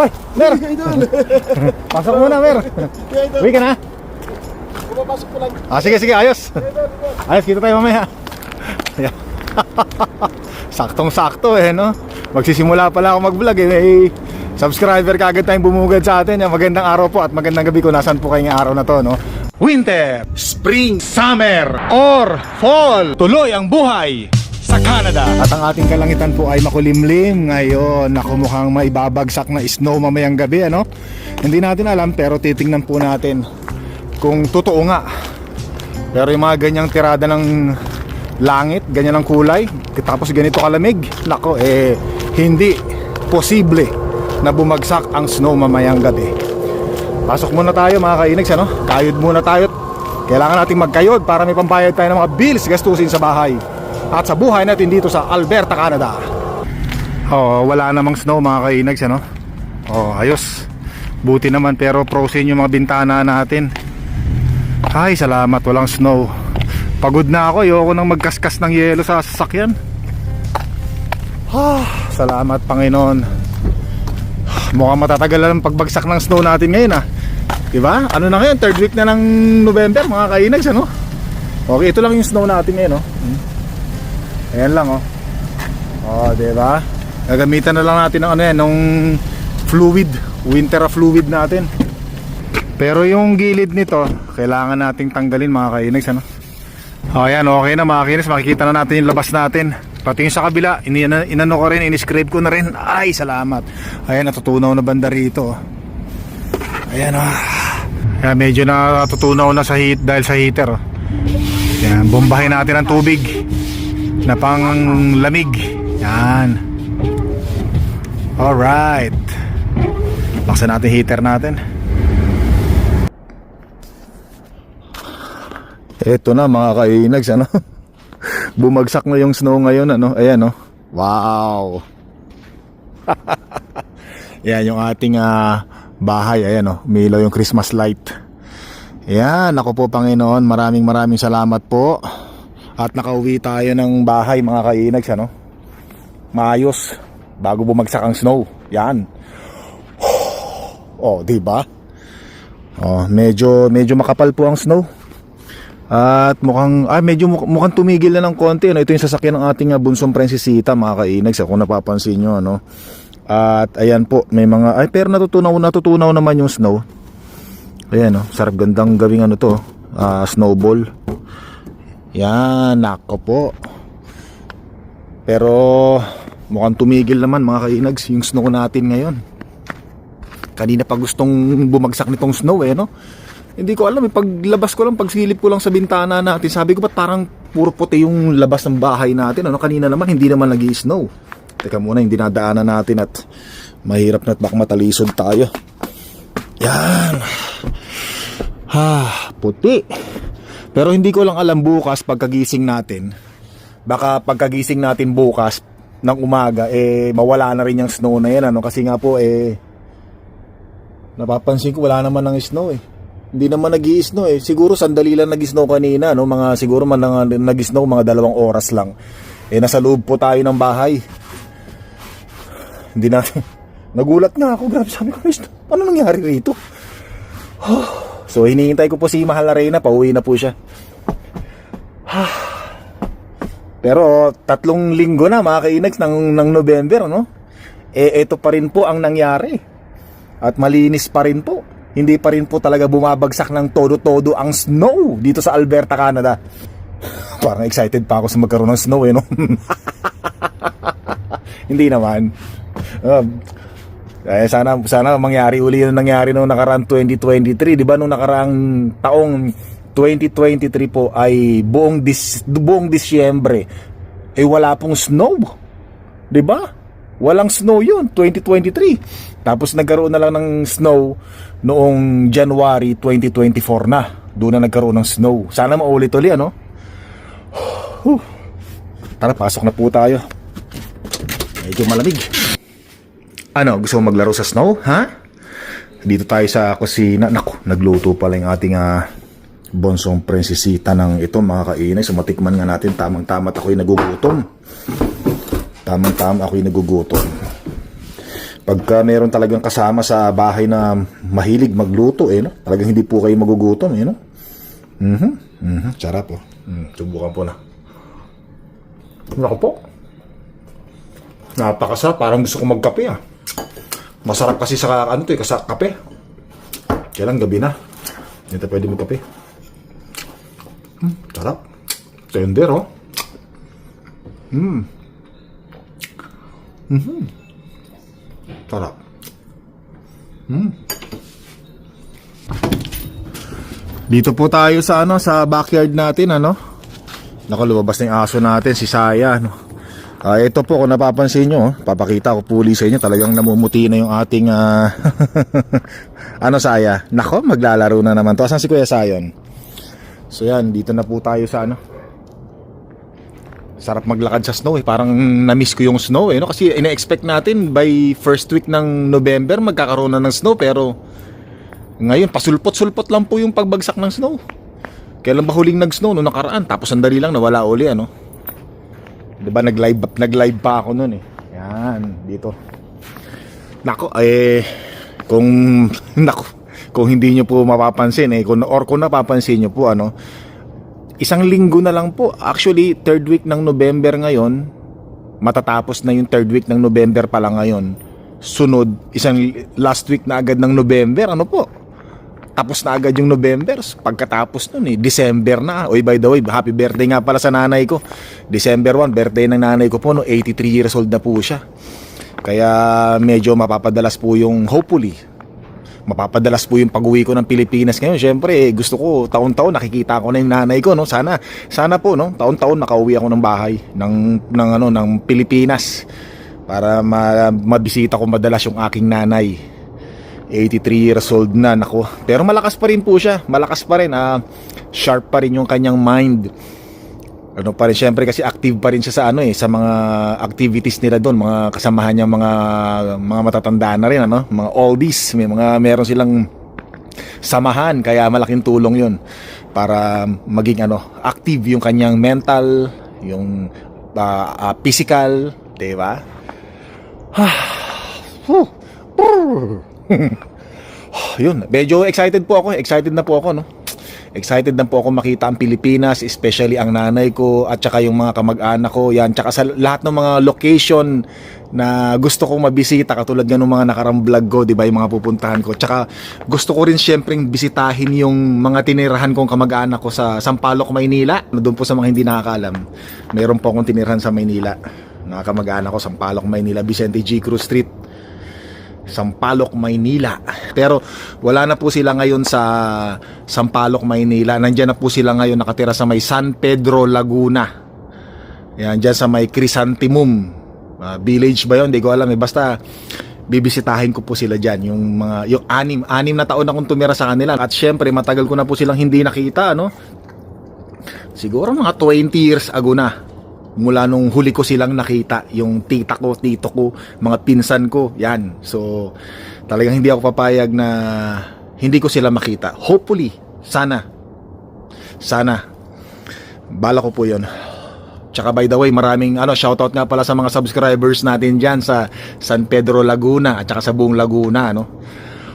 Ay, Mer! Pasok muna, Mer. Uwi ka na? Pumapasok ko lang. Ah, sige, sige, ayos. Ayos, kita tayo mamaya. Saktong-sakto eh, no? Magsisimula pala ako mag-vlog eh. May subscriber kagad tayong bumugad sa atin. Magandang araw po at magandang gabi kung nasan po kayo ngayong araw na to, no? Winter, Spring, Summer, or Fall. Tuloy ang buhay sa Canada. At ang ating kalangitan po ay makulimlim ngayon. Naku, mukhang maibabagsak na snow mamayang gabi, ano? Hindi natin alam pero titingnan po natin kung totoo nga. Pero yung mga ganyang tirada ng langit, ganyan ang kulay, tapos ganito kalamig, nako eh hindi posible na bumagsak ang snow mamayang gabi. Pasok muna tayo mga kainags, ano? Kayod muna tayo. Kailangan nating magkayod para may pambayad tayo ng mga bills gastusin sa bahay. At sa buhay natin dito sa Alberta, Canada. Oh, wala namang snow mga kainags, ano? Oh, ayos. Buti naman pero frozen yung mga bintana natin. Ay, salamat walang snow. Pagod na ako, ayoko nang magkaskas ng yelo sa sasakyan. Ah, salamat Panginoon. Mukhang matatagal ang pagbagsak ng snow natin ngayon ah. 'Di ba? Ano na ngayon? Third week na ng November, mga kainags ano? Okay, ito lang yung snow natin ngayon, oh. Hmm. Ayan lang, oh. Oh, 'di ba? Gagamitan na lang natin ng ano yan, nung fluid, winter fluid natin. Pero yung gilid nito, kailangan nating tanggalin mga kainags ano. O yan, okay na mga kainis, makikita na natin yung labas natin. Pati yung sa kabila, inano, inano ko rin, iniscribe ko na rin. Ay, salamat. Ayan, natutunaw na banda rito. Ayan ah. Ayan, medyo natutunaw na sa heat dahil sa heater. oh. Yan, bombahin natin ang tubig na pang lamig. Yan. Alright. Baksan natin heater natin. Eto na mga kainags ano. Bumagsak na yung snow ngayon ano. Ayan oh. Wow. Yan yung ating ah, bahay ayan oh. Umilaw yung Christmas light. Yan, ako po Panginoon, maraming maraming salamat po. At nakauwi tayo ng bahay mga kainags ano. Maayos bago bumagsak ang snow. Yan. Oh, di ba? Oh, medyo medyo makapal po ang snow. At mukhang, ah, medyo mukh- mukhang tumigil na ng konti. Ano? Ito yung sasakyan ng ating ah, bunsong prinsesita, mga kainags, kung napapansin nyo. Ano? At ayan po, may mga, ay pero natutunaw, natutunaw naman yung snow. Ayan, oh, sarap gandang gawing ano to, ah, snowball. Yan, nako po. Pero mukhang tumigil naman mga kainags yung snow natin ngayon. Kanina pa gustong bumagsak nitong snow eh, no? Hindi ko alam, eh, paglabas ko lang, pagsilip ko lang sa bintana natin, sabi ko ba't parang puro puti yung labas ng bahay natin, ano? Kanina naman, hindi naman nag snow Teka muna, yung dinadaanan natin at mahirap na at baka matalisod tayo. Yan. Ha, puti. Pero hindi ko lang alam bukas pagkagising natin. Baka pagkagising natin bukas ng umaga eh mawala na rin yung snow na yan ano kasi nga po eh napapansin ko wala naman ng snow eh. Hindi naman nag snow eh. Siguro sandali lang nag snow kanina no mga siguro man lang nag snow mga dalawang oras lang. Eh nasa loob po tayo ng bahay. Hindi natin nagulat nga ako grabe sabi ko "Christ, ano nangyari rito? So hinihintay ko po si Mahal na Reyna, pauwi na po siya. Pero tatlong linggo na mga kainags ng, ng November, no? Eh ito pa rin po ang nangyari. At malinis pa rin po. Hindi pa rin po talaga bumabagsak ng todo-todo ang snow dito sa Alberta, Canada. Parang excited pa ako sa magkaroon ng snow eh, no? Hindi naman. Um, eh, sana sana mangyari uli yung nangyari nung nakaraang 2023, 'di ba? Nung nakaraang taong 2023 po ay buong dis, buong Disyembre eh wala pong snow. 'Di ba? Walang snow 'yun 2023. Tapos nagkaroon na lang ng snow noong January 2024 na. Doon na nagkaroon ng snow. Sana maulit uli ano? Tara, pasok na po tayo. Medyo malamig. Ano, gusto mo maglaro sa snow, ha? Dito tayo sa kusina. Naku, nagluto pala yung ating ah, bonsong prinsesita ng ito, mga kainay. So, nga natin. Tamang-tama ako'y nagugutom. Tamang-tama ako'y nagugutom. Pagka meron talagang kasama sa bahay na mahilig magluto, eh, no? Talagang hindi po kayo magugutom, eh, no? Mhm. Mhm. Sarap, oh. Mm, subukan po na. Naku po. Napakasarap. Parang gusto ko magkape, ah. Masarap kasi sa ano to, eh, kasi kape. Kailan gabi na. Hindi pwede magkape. Hmm, sarap. Tender, oh. Hmm. Mhm. Sarap. Hmm. Dito po tayo sa ano sa backyard natin ano. Nako lumabas na yung aso natin si Saya no. Ah, ito po kung napapansin nyo, oh, papakita ko puli sa inyo, talagang namumuti na yung ating ah, ano Saya. Nako, maglalaro na naman to. Asan si Kuya Sayon? So yan, dito na po tayo sa ano. Sarap maglakad sa snow eh. Parang na-miss ko yung snow eh. No? Kasi ina-expect natin by first week ng November magkakaroon na ng snow. Pero ngayon, pasulpot-sulpot lang po yung pagbagsak ng snow. Kailan ba huling nag-snow? No nakaraan. Tapos sandali lang nawala uli ano. Diba nag-live, nag-live pa ako noon eh. Yan, dito. Nako, eh, kung, nako, kung hindi nyo po mapapansin eh, kung, or kung napapansin nyo po ano, isang linggo na lang po. Actually, third week ng November ngayon, matatapos na yung third week ng November pala ngayon. Sunod, isang last week na agad ng November, ano po? Tapos na agad yung November. Pagkatapos nun eh, December na. Oy, by the way, happy birthday nga pala sa nanay ko. December 1, birthday ng nanay ko po, no, 83 years old na po siya. Kaya medyo mapapadalas po yung, hopefully, mapapadalas po yung pag-uwi ko ng Pilipinas ngayon. Siyempre, eh, gusto ko taon-taon nakikita ko na yung nanay ko, no. Sana sana po, no, taon-taon nakauwi ako ng bahay ng ng ano ng Pilipinas para ma- mabisita ko madalas yung aking nanay. 83 years old na, nako. Pero malakas pa rin po siya. Malakas pa rin. ah sharp pa rin yung kanyang mind. Ano pa rin, syempre kasi active pa rin siya sa ano eh, sa mga activities nila doon, mga kasamahan niya mga mga matatanda na rin ano, mga oldies, may mga meron silang samahan kaya malaking tulong 'yun para maging ano, active yung kanyang mental, yung ah, ah, physical, 'di ba? Yun, medyo excited po ako, excited na po ako no. Excited na po ako makita ang Pilipinas, especially ang nanay ko at saka yung mga kamag-anak ko. Yan, tsaka sa lahat ng mga location na gusto kong mabisita katulad ng mga nakarang vlog ko, 'di ba, yung mga pupuntahan ko. Tsaka gusto ko rin syempreng bisitahin yung mga tinirahan kong kamag-anak ko sa Sampaloc, Maynila. Doon po sa mga hindi nakakaalam. Meron po akong tinirahan sa Maynila. Mga kamag-anak ko Sampaloc, Maynila, Vicente G. Cruz Street. Sampaloc, Maynila. Pero wala na po sila ngayon sa Sampaloc, Maynila. Nandiyan na po sila ngayon nakatira sa may San Pedro, Laguna. Yan, dyan sa may Crisantimum ah, Village ba yun? Hindi ko alam eh. Basta bibisitahin ko po sila dyan. Yung mga, yung anim, anim na taon akong tumira sa kanila. At syempre, matagal ko na po silang hindi nakita, no? Siguro mga 20 years ago na mula nung huli ko silang nakita yung tita ko, tito ko, mga pinsan ko, yan. So, talagang hindi ako papayag na hindi ko sila makita. Hopefully, sana. Sana. Bala ko po yun. Tsaka by the way, maraming ano, shoutout nga pala sa mga subscribers natin dyan sa San Pedro Laguna at saka sa buong Laguna, no?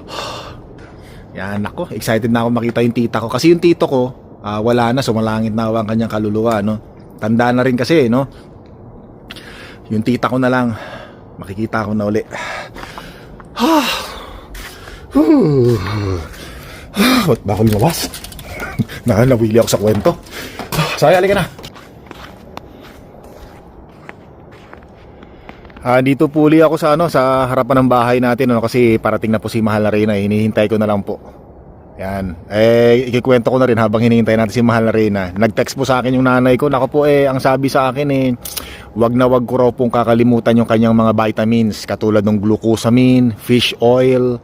Yan, ako, excited na ako makita yung tita ko. Kasi yung tito ko, ah, wala na, sumalangit na ang kanyang kaluluwa, no? Tanda na rin kasi, no? Yung tita ko na lang, makikita ko na uli. Ba't ba ako lumabas? na, nawili ako sa kwento. Saya, alika na. Ah, dito puli ako sa ano sa harapan ng bahay natin ano kasi parating na po si Mahal na Reyna, eh. hinihintay ko na lang po. Yan. Eh, ikikwento ko na rin habang hinihintay natin si Mahal na Reyna. Nag-text po sa akin yung nanay ko. Nako po eh, ang sabi sa akin eh, wag na wag ko raw pong kakalimutan yung kanyang mga vitamins katulad ng glucosamine, fish oil.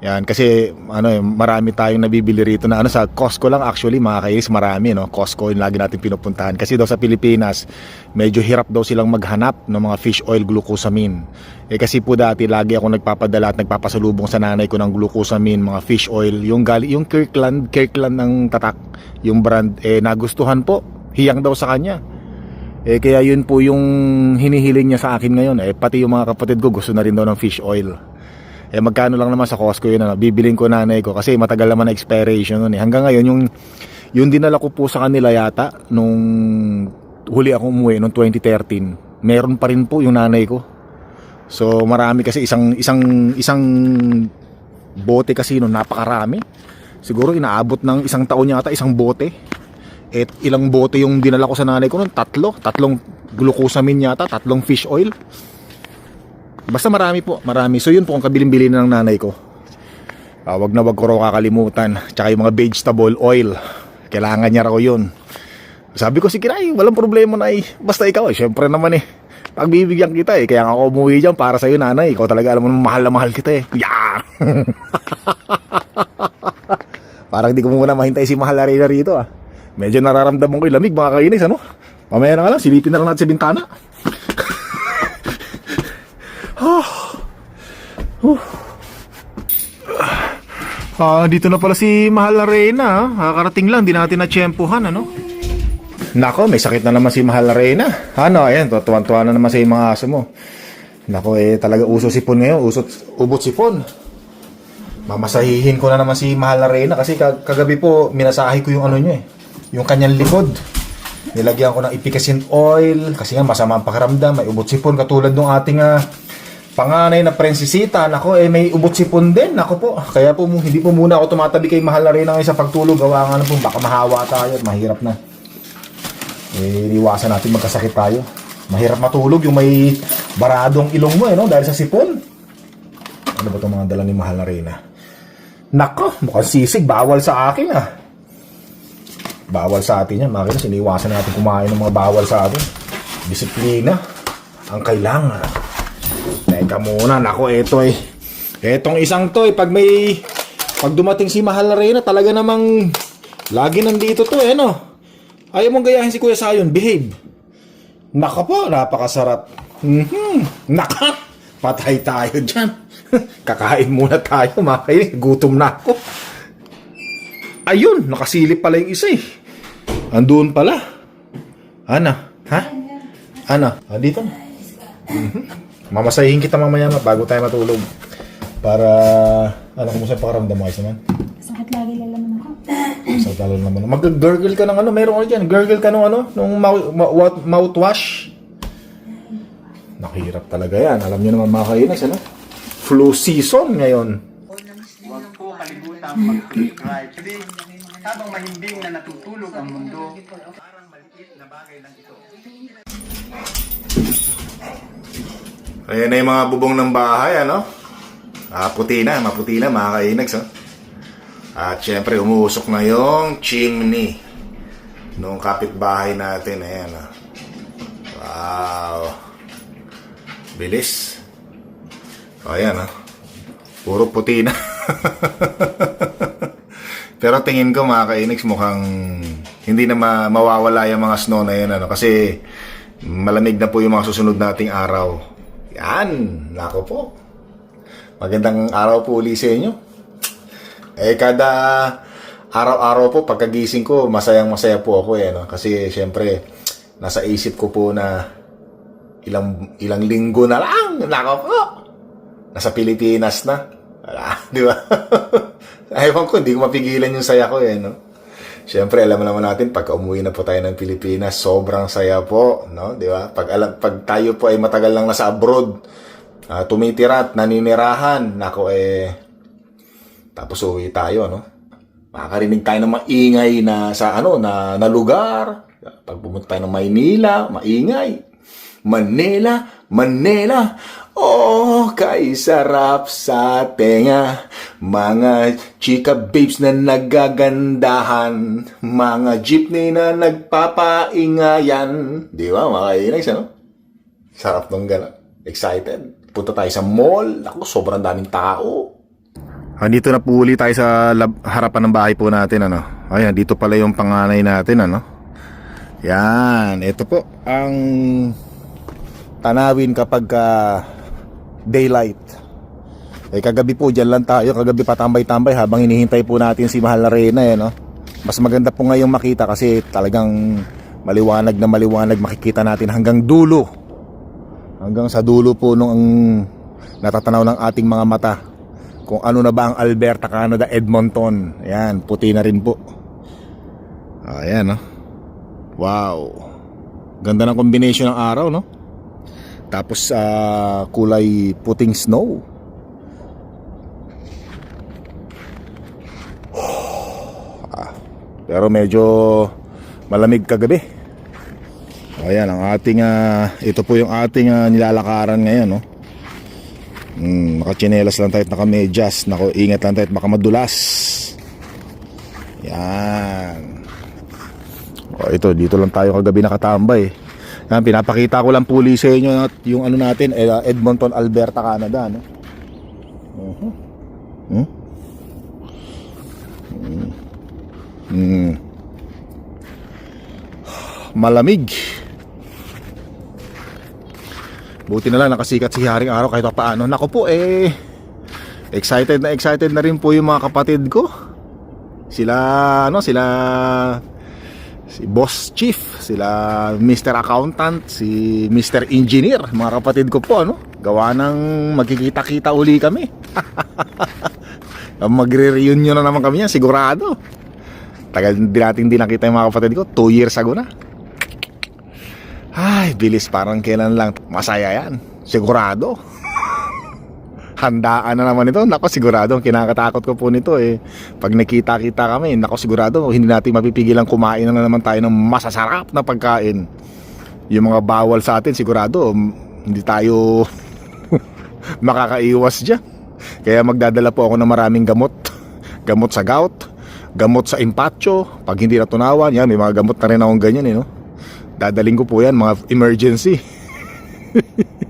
Yan, kasi ano eh, marami tayong nabibili rito na ano sa Costco lang actually mga kairis marami no. Costco yung lagi natin pinupuntahan kasi daw sa Pilipinas medyo hirap daw silang maghanap ng mga fish oil glucosamine. Eh kasi po dati lagi ako nagpapadala at nagpapasalubong sa nanay ko ng glucosamine, mga fish oil, yung gali yung Kirkland, Kirkland ng tatak, yung brand eh nagustuhan po. Hiyang daw sa kanya. Eh kaya yun po yung hinihiling niya sa akin ngayon. Eh pati yung mga kapatid ko gusto na rin daw ng fish oil. Eh magkano lang naman sa Costco yun ano, bibiling ko nanay ko kasi matagal naman na expiration nun eh. Hanggang ngayon yung yung dinala ko po sa kanila yata nung huli ako umuwi noong 2013. Meron pa rin po yung nanay ko. So marami kasi isang isang isang bote kasi noon napakarami. Siguro inaabot ng isang taon yata isang bote. At ilang bote yung dinala ko sa nanay ko noon? Tatlo. Tatlong glucosamine yata, tatlong fish oil. Basta marami po, marami. So yun po ang kabilin-bili ng nanay ko. Ah, wag na wag ko raw kakalimutan. Tsaka yung mga vegetable oil. Kailangan niya raw yun. Sabi ko, sige na eh, walang problema na eh. Basta ikaw eh, syempre naman eh. Pagbibigyan kita eh. Kaya ako umuwi dyan para sa'yo nanay. Ikaw talaga alam mo mahal na mahal kita eh. Yeah! Parang di ko muna mahintay si Mahal Arena rito ah. Medyo nararamdaman ko yung lamig mga kainis ano. Mamaya na nga lang, silipin na lang natin sa bintana. Ah, dito na pala si Mahal Arena. ah. Kakarating lang, di natin na-tsempuhan, ano? Nako, may sakit na naman si Mahal Arena. Ano, ayan, tuwan-tuwa na naman sa mga aso mo. Nako, eh, talaga uso sipon ngayon. Usot, ubot sipon. Mamasahihin ko na naman si Mahal Arena kasi kag- kagabi po, minasahi ko yung ano niya eh. Yung kanyang likod. Nilagyan ko ng ipikasin oil kasi nga masama ang pakiramdam. May ubot sipon katulad ng ating ah, panganay na prinsesita. Nako, eh may ubot sipon din. Nako po. Kaya po, hindi po muna ako tumatabi kay Mahal Arena ngayon sa pagtulog. Gawa nga na po, baka mahawa tayo at mahirap na. Eh, iwasan natin magkasakit tayo. Mahirap matulog yung may baradong ilong mo eh, no? Dahil sa sipon. Ano ba itong mga dala ni Mahal Arena? Nako, mukhang sisig. Bawal sa akin ah. Bawal sa atin yan. Makina, siniwasan natin kumain ng mga bawal sa atin. Disiplina. Ang kailangan. Teka muna. Nako, eto eh. Etong isang to eh. Pag may... Pag dumating si Mahal Arena, talaga namang... Lagi nandito to eh, no? Ayaw mong gayahin si Kuya Sayon. Behave. Naka po, napakasarap. Mhm. Naka! Patay tayo dyan. Kakain muna tayo, mga. Gutom na ako. Ayun, nakasilip pala yung isa eh. Andun pala. Ana, ha? Ana, ah, dito na. Mhm. Mamasahin kita mamaya nga bago tayo matulog. Para, ano, kumusta yung pakaramdam mo ayos naman? Sakit lagi lalaman ako. Sa talo naman. Mag-gurgle ka ng ano, meron ko dyan. Gurgle ka ng ano, nung mouth, mouth- mouthwash. Nakihirap talaga yan. Alam niyo naman mga kainas, ano? Flu season ngayon. Huwag po kalimutan mag-subscribe. Kasi habang mahimbing na natutulog ang mundo, parang maliit na bagay lang ito. Ayan na yung mga bubong ng bahay, ano? Ah, puti na, maputi na, mga kainags, oh. At syempre, umuusok na yung chimney nung kapitbahay natin. Ayan, oh. Wow. Bilis. O, ayan, oh. Puro puti na. Pero tingin ko mga kainags mukhang hindi na ma- mawawala yung mga snow na yan, ano? Kasi malamig na po yung mga susunod nating araw. Yan, nako po. Magandang araw po uli sa inyo. Eh, kada araw-araw po, pagkagising ko, masayang masaya po ako eh, no? Kasi, syempre, nasa isip ko po na ilang ilang linggo na lang, nako po. Nasa Pilipinas na. Wala, di ba? Ewan ko, hindi ko mapigilan yung saya ko eh, no? Siyempre, alam naman natin, pag umuwi na po tayo ng Pilipinas, sobrang saya po, no? Di ba? Pag, alam, pag tayo po ay matagal lang nasa abroad, ah, tumitira at naninirahan, nako eh, tapos uwi tayo, no? Makakarinig tayo ng maingay na sa ano, na, na lugar. Pag pumunta tayo ng Maynila, maingay. Manila, Manila. Oh, kay sarap sa tenga. Mga chika babes na nagagandahan. Mga jeepney na nagpapaingayan. Di ba, mga kainags, ano? Sarap nung gano'n. Excited. Punta tayo sa mall. Ako, sobrang daming tao. Andito na po uli tayo sa lab- harapan ng bahay po natin, ano. Ayan, dito pala yung panganay natin, ano. Yan, ito po ang tanawin kapag ah, daylight. Eh kagabi po dyan lang tayo, kagabi patambay-tambay habang hinihintay po natin si Mahal na Reyna eh, no? Mas maganda po ngayong makita kasi talagang Maliwanag na maliwanag makikita natin hanggang dulo. Hanggang sa dulo po nung ang natatanaw ng ating mga mata. Kung ano na ba ang Alberta, Canada, Edmonton. Ayan, puti na rin po. Ayan, no? Wow. Ganda ng combination ng araw, no? Tapos ah, kulay puting snow. Ah, pero medyo malamig kagabi. Ayan ang ating ah, ito po yung ating ah, nilalakaran ngayon, no. Mm, nakachinelas lang tayo at nakamedyas. Nako, ingat lang tayo at baka madulas. Yan. O, ito, dito lang tayo kagabi nakatambay. Yan, pinapakita ko lang puli sa inyo yung ano natin, eh, Edmonton, Alberta, Canada, no? Uh-huh. Hmm? Hmm. Hmm. Malamig. Buti na lang nakasikat si Haring Araw kahit pa paano. Nako po eh excited na excited na rin po yung mga kapatid ko. Sila ano, sila si Boss Chief, sila Mr. Accountant, si Mr. Engineer, mga kapatid ko po ano. Gawa ng magkikita-kita uli kami. Magre-reunion na naman kami yan, sigurado. Tagal din natin din nakita yung mga kapatid ko, 2 years ago na. Ay, bilis parang kailan lang. Masaya yan. Sigurado. Handaan na naman ito. Nako, sigurado. Ang kinakatakot ko po nito eh. Pag nakita-kita kami, nako, sigurado. Hindi natin mapipigilan kumain na naman tayo ng masasarap na pagkain. Yung mga bawal sa atin, sigurado. Hindi tayo makakaiwas dyan. Kaya magdadala po ako ng maraming gamot. Gamot sa gout. Gamot sa impacho. Pag hindi natunawan, yan, may mga gamot na rin akong ganyan eh, no? Dadaling ko po yan, mga emergency.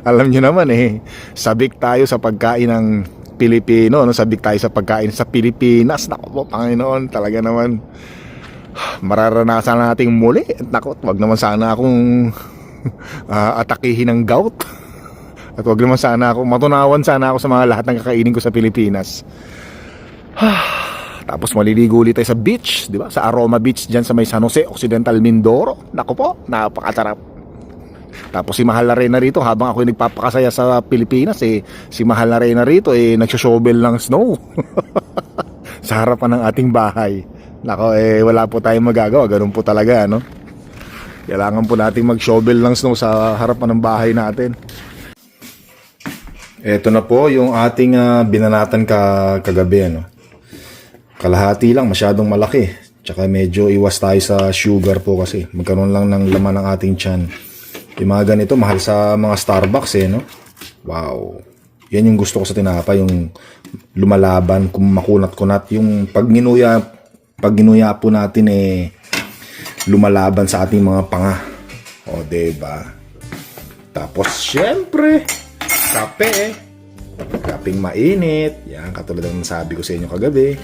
Alam nyo naman eh, sabik tayo sa pagkain ng Pilipino, no? sabik tayo sa pagkain sa Pilipinas. Nako po, Panginoon, talaga naman mararanasan nating muli. Nako, wag naman sana akong ah, atakihin ng gout. At wag naman sana ako, matunawan sana ako sa mga lahat ng kakainin ko sa Pilipinas. Tapos maliligo ulit tayo sa beach, di ba? Sa Aroma Beach diyan sa may San Jose, Occidental Mindoro. Nako po, napakasarap. Tapos si Mahal na Reyna rito habang ako nagpapakasaya sa Pilipinas eh si Mahal na Reyna rito eh nagsho-shovel ng snow. sa harapan ng ating bahay. Nako eh wala po tayong magagawa, ganun po talaga no. Kailangan po nating mag-shovel ng snow sa harapan ng bahay natin. Ito na po yung ating ah, binanatan ka kagabi ano. Kalahati lang, masyadong malaki. Tsaka medyo iwas tayo sa sugar po kasi. Magkaroon lang ng laman ng ating tiyan. Yung mga ganito, mahal sa mga Starbucks eh, no? Wow. Yan yung gusto ko sa tinapa, yung lumalaban, kung makunat-kunat. Yung pag ginuya, pag ginuya po natin eh, lumalaban sa ating mga panga. O, diba? Tapos, syempre, kape eh. Kaping mainit. Yan, katulad ng sabi ko sa inyo kagabi.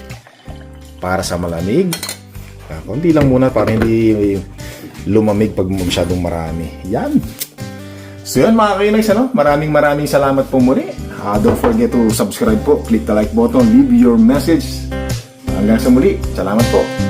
Para sa malamig. Ah, konti lang muna para hindi lumamig pag masyadong marami. Yan. So yan mga kailays, ano? maraming maraming salamat po muli. Ah, don't forget to subscribe po. Click the like button. Leave your message. Hanggang sa muli. Salamat po.